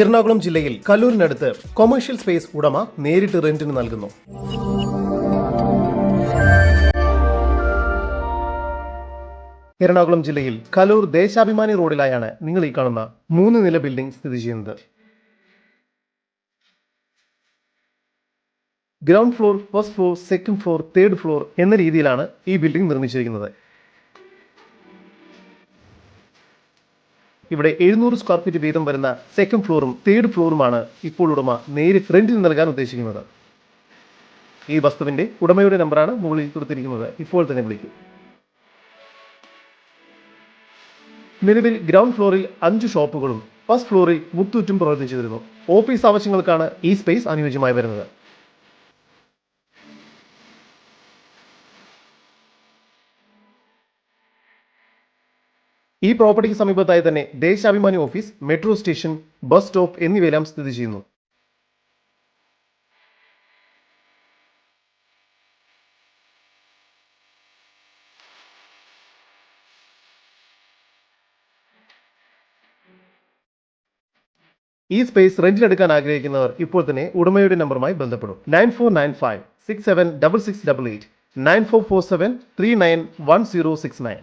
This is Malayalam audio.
എറണാകുളം ജില്ലയിൽ കല്ലൂരിനടുത്ത് കൊമേഴ്ഷ്യൽ സ്പേസ് ഉടമ നേരിട്ട് റെന്റിന് നൽകുന്നു. എറണാകുളം ജില്ലയിൽ കലൂർ ദേശാഭിമാനി റോഡിലായാണ് നിങ്ങൾ ഈ കാണുന്ന മൂന്ന് നില ബിൽഡിംഗ് സ്ഥിതി ചെയ്യുന്നത്. Ground floor first floor second floor third floor എന്ന രീതിയിലാണ് ഈ ബിൽഡിംഗ് നിർമ്മിച്ചിരിക്കുന്നത്. ഇവിടെ എഴുന്നൂറ് സ്ക്വയർ ഫീറ്റ് വീതം വരുന്ന സെക്കൻഡ് ഫ്ലോറും തേർഡ് ഫ്ലോറുമാണ് ഇപ്പോൾ ഉടമ നേരിട്ട് റെന്റിൽ നൽകാൻ ഉദ്ദേശിക്കുന്നത്. ഈ വസ്തുവിന്റെ ഉടമയുടെ നമ്പറാണ് മുകളിൽ കൊടുത്തിരിക്കുന്നത്. ഇപ്പോൾ തന്നെ വിളിക്കും. നിലവിൽ ഗ്രൗണ്ട് ഫ്ലോറിൽ അഞ്ച് ഷോപ്പുകളും ഫസ്റ്റ് ഫ്ലോറിൽ മുത്തൂറ്റും പ്രവർത്തിച്ചിരുന്നു. ഓഫീസ് ആവശ്യങ്ങൾക്കാണ് ഈ സ്പേസ് അനുയോജ്യമായി വരുന്നത്. ഈ പ്രോപ്പർട്ടിക്ക് സമീപത്തായി തന്നെ Deshabhimani office metro station bus stop എന്നിവയെല്ലാം സ്ഥിതി ചെയ്യുന്നു. ഈ സ്പേസ് റെന്റിനെടുക്കാൻ ആഗ്രഹിക്കുന്നവർ ഇപ്പോൾ തന്നെ ഉടമയുടെ നമ്പറുമായി ബന്ധപ്പെടും. Nine four nine five six seven double six double eight nine four four seven three nine one zero six nine.